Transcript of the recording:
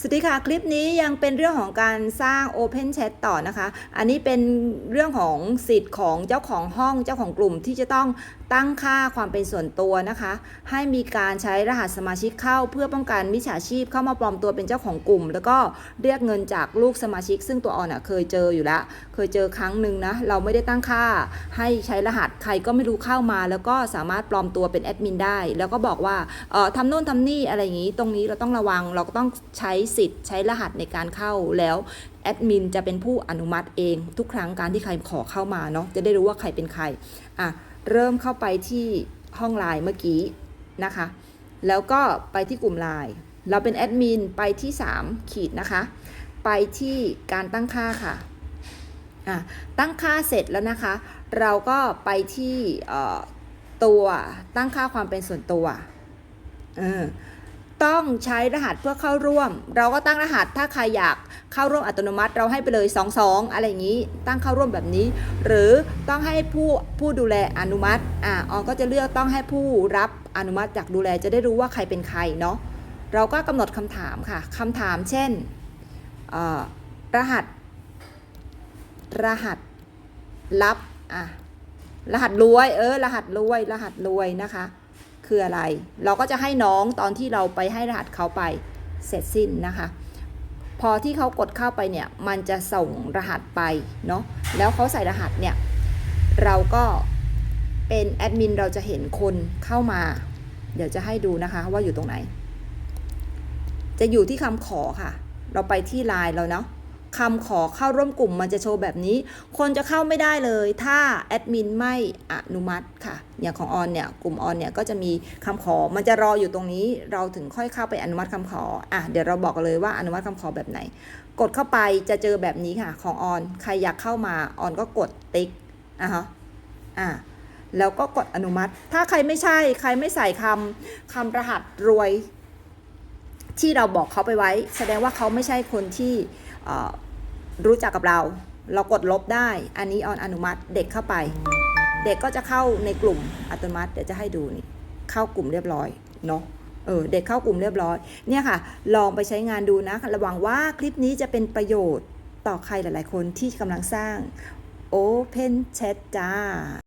สวัสดีค่ะ คลิปนี้ยังเป็นเรื่องของการสร้าง Open Chat ต่อนะคะ อันนี้เป็นเรื่องของสิทธิ์ของเจ้าของห้องเจ้าของกลุ่มที่จะต้องตั้งค่าความเป็นส่วนตัวนะคะ ให้มีการใช้รหัสสมาชิกเข้า เพื่อป้องกันมิจฉาชีพเข้ามาปลอมตัวเป็นเจ้าของกลุ่ม แล้วก็เรียกเงินจากลูกสมาชิก ซึ่งตัวออนอะเคยเจออยู่แล้ว เคยเจอครั้งหนึ่งนะเราไม่ได้ตั้งค่า ให้ใช้รหัสใครก็ไม่รู้เข้ามา แล้วก็สามารถปลอมตัวเป็นแอดมินได้แล้วก็บอกว่าเออทำโน่นทำนี่อะไรอย่างนี้ ตรงนี้เราต้องระวังเราก็ต้องใช้สิทธิ์ใช้รหัสในการเข้าแล้วแอดมินจะเป็นผู้อนุมัติเองทุกครั้งการที่ใครขอเข้ามาเนาะจะได้รู้ว่าใครเป็นใครอะเริ่มเข้าไปที่ห้องไลน์เมื่อกี้นะคะ แล้วก็ไปที่กลุ่มไลน์เราเป็นแอดมินไปที่ 3 ขีดนะคะ ไปที่การตั้งค่าค่ะอะตั้งค่าเสร็จแล้วนะคะ เราก็ไปที่ตัวตั้งค่าความเป็นส่วนตัวเออ ต้องใช้รหัสเพื่อเข้าร่วม เราก็ตั้งรหัสถ้าใครอยากเข้าร่วมอัตโนมัติ เราให้ไปเลย 22 อะไรอย่างนี้ ตั้งเข้าร่วมแบบนี้ หรือต้องให้ผู้ผู้ดูแลอนุมัติอ่าออนก็จะเลือกต้องให้ผู้รับอนุมัติจากดูแลจะได้รู้ว่าใครเป็นใครเนาะเราก็กำหนดคำถามค่ะคำถามเช่นรหัส รหัสลับอะรหัสรวยเออรหัสรวย รหัสรวยนะคะ คืออะไร เราก็จะให้น้องตอนที่เราไปให้รหัสเขาไปเสร็จสิ้นนะคะ พอที่เขากดเข้าไปเนี่ยมันจะส่งรหัสไปเนาะแล้วเขาใส่รหัสเนี่ยเราก็เป็นแอดมินเราจะเห็นคนเข้ามา เดี๋ยวจะให้ดูนะคะว่าอยู่ตรงไหน จะอยู่ที่คำขอค่ะ เราไปที่ไลน์เราเนาะ คำขอเข้าร่วมกลุ่มมันจะโชว์แบบนี้ คนจะเข้าไม่ได้เลย ถ้าแอดมินไม่อนุมัติค่ะ อย่างของออนเนี่ยกลุ่มออนเนี่ยก็จะมีคำขอมันจะรออยู่ตรงนี้ เราถึงค่อยเข้าไปอนุมัติคำขออะเดี๋ยวเราบอกเลยว่าอนุมัติคำขอแบบไหน กดเข้าไปจะเจอแบบนี้ค่ะ ของออนใครอยากเข้ามาออนก็กดติ๊กอะฮะอะแล้วก็กดอนุมัติ ถ้าใครไม่ใช่ใครไม่ใส่คำคำรหัสรวย ที่เราบอกเขาไปไว้ แสดงว่าเขาไม่ใช่คนที่ รู้จักกับเรา เรากดลบได้ อันนี้ออนอนุมัติเด็กเข้าไป เด็กก็จะเข้าในกลุ่มอัตโนมัติ เดี๋ยวจะให้ดูนี่ เข้ากลุ่มเรียบร้อยเนาะเออเด็กเข้ากลุ่มเรียบร้อย เนี่ยค่ะ ลองไปใช้งานดูนะ ระวังว่าคลิปนี้จะเป็นประโยชน์ต่อใครหลาย ๆ คนที่กำลังสร้าง Open Chat จ้า